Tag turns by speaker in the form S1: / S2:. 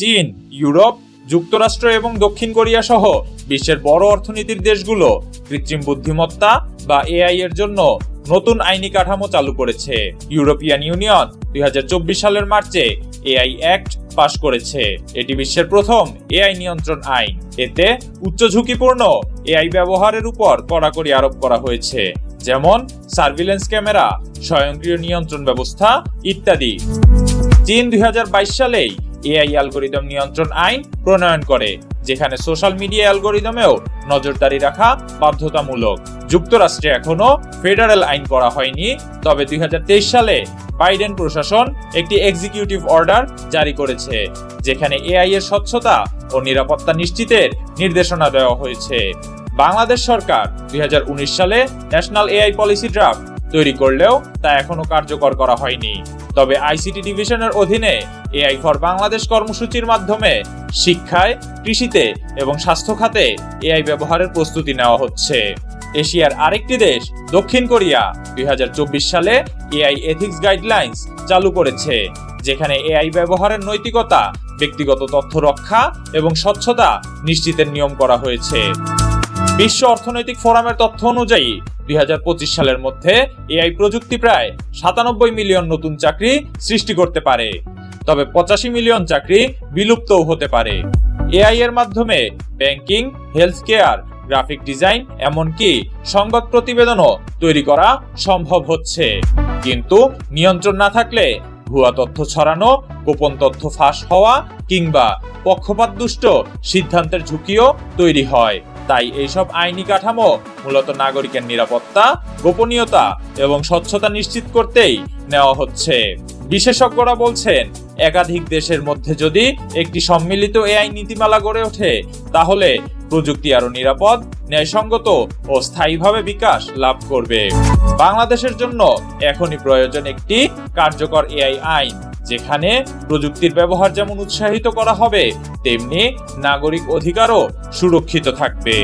S1: চীন, ইউরোপ, যুক্তরাষ্ট্র এবং দক্ষিণ কোরিয়া সহ বিশ্বের বড় অর্থনীতির দেশগুলো কৃত্রিম বুদ্ধিমত্তা বা এআই এর জন্য নতুন আইনি কাঠামো চালু করেছে। ইউরোপিয়ান ইউনিয়ন দুই হাজার চব্বিশ সালের মার্চে এআই অ্যাক্ট পাশ করেছে। এটি বিশ্বের প্রথম এআই নিয়ন্ত্রণ আইন। এতে উচ্চ ঝুঁকিপূর্ণ এআই ব্যবহারের উপর কড়াকড়ি আরোপ করা হয়েছে, যেমন সার্ভিলেন্স ক্যামেরা, স্বয়ংক্রিয় নিয়ন্ত্রণ ব্যবস্থা ইত্যাদি। চীন দুই হাজার বাইশ সালেই এআই অ্যালগোরিদম নিয়ন্ত্রণ আইন প্রণয়ন করে, যেখানে সোশ্যাল মিডিয়া অ্যালগোরিদমেও নজরদারি রাখা বাধ্যতামূলক। যুক্তরাষ্ট্রে এখনও ফেডারেল আইন করা হয়নি, তবে দুই সালে বাইডেন প্রশাসন একটি এক্সিকিউটিভ অর্ডার জারি করেছে, যেখানে এআই এর স্বচ্ছতা ও নিরাপত্তা নিশ্চিতের নির্দেশনা দেওয়া হয়েছে। বাংলাদেশ সরকার দুই হাজার উনিশ সালে ন্যাশনাল এআই পলিসি ড্রাফট তৈরি করলেও তা এখনও কার্যকর করা হয়নি। তবে আইসিটি ডিভিশনের অধীনে এআই ফর বাংলাদেশ কর্মসূচির মাধ্যমে শিক্ষায়, কৃষিতে এবং স্বাস্থ্য খাতে এআই ব্যবহারের প্রস্তুতি নেওয়া হচ্ছে। এশিয়ার আরেকটি দেশ, দক্ষিণ কোরিয়া, দুই হাজার চব্বিশ সালে এআই এথিক্স গাইডলাইন্স চালু করেছে, যেখানে এআই ব্যবহারের নৈতিকতা, ব্যক্তিগত তথ্য রক্ষা এবং স্বচ্ছতা নিশ্চিতের নিয়ম করা হয়েছে। বিশ্ব অর্থনৈতিক ফোরামের তথ্য অনুযায়ী দুই হাজার পঁচিশ সালের মধ্যে এআই প্রযুক্তি প্রায় সাতানব্বই মিলিয়ন নতুন চাকরি সৃষ্টি করতে পারে। তবে পঁচাশি মিলিয়ন চাকরি বিলুপ্তও হতে পারে। এআই এর মাধ্যমে banking health care graphic design এমনকি সংবাদ প্রতিবেদনও তৈরি করা সম্ভব হচ্ছে। কিন্তু নিয়ন্ত্রণ না থাকলে ভুয়া তথ্য ছড়ানো, গোপন তথ্য ফাঁস হওয়া কিংবা পক্ষপাত দুষ্ট সিদ্ধান্তের ঝুঁকিও তৈরি হয়। তাই এইসব আইনি কাঠামো মূলত নাগরিকের নিরাপত্তা, গোপনীয়তা এবং স্বচ্ছতা নিশ্চিত করতেই নেওয়া হচ্ছে। বিশেষজ্ঞরা বলছেন, একাধিক দেশের মধ্যে যদি একটি সম্মিলিত এআই নীতিমালা গড়ে ওঠে, তাহলে প্রযুক্তি আরও নিরাপদ, ন্যায়সঙ্গত ও স্থায়ীভাবে বিকাশ লাভ করবে। বাংলাদেশের জন্য এখনই প্রয়োজন একটি কার্যকর এআই আইন। যেখানে প্রযুক্তির ব্যবহার যেমন উৎসাহিত করা হবে তেমনি নাগরিক অধিকারও সুরক্ষিত থাকবে।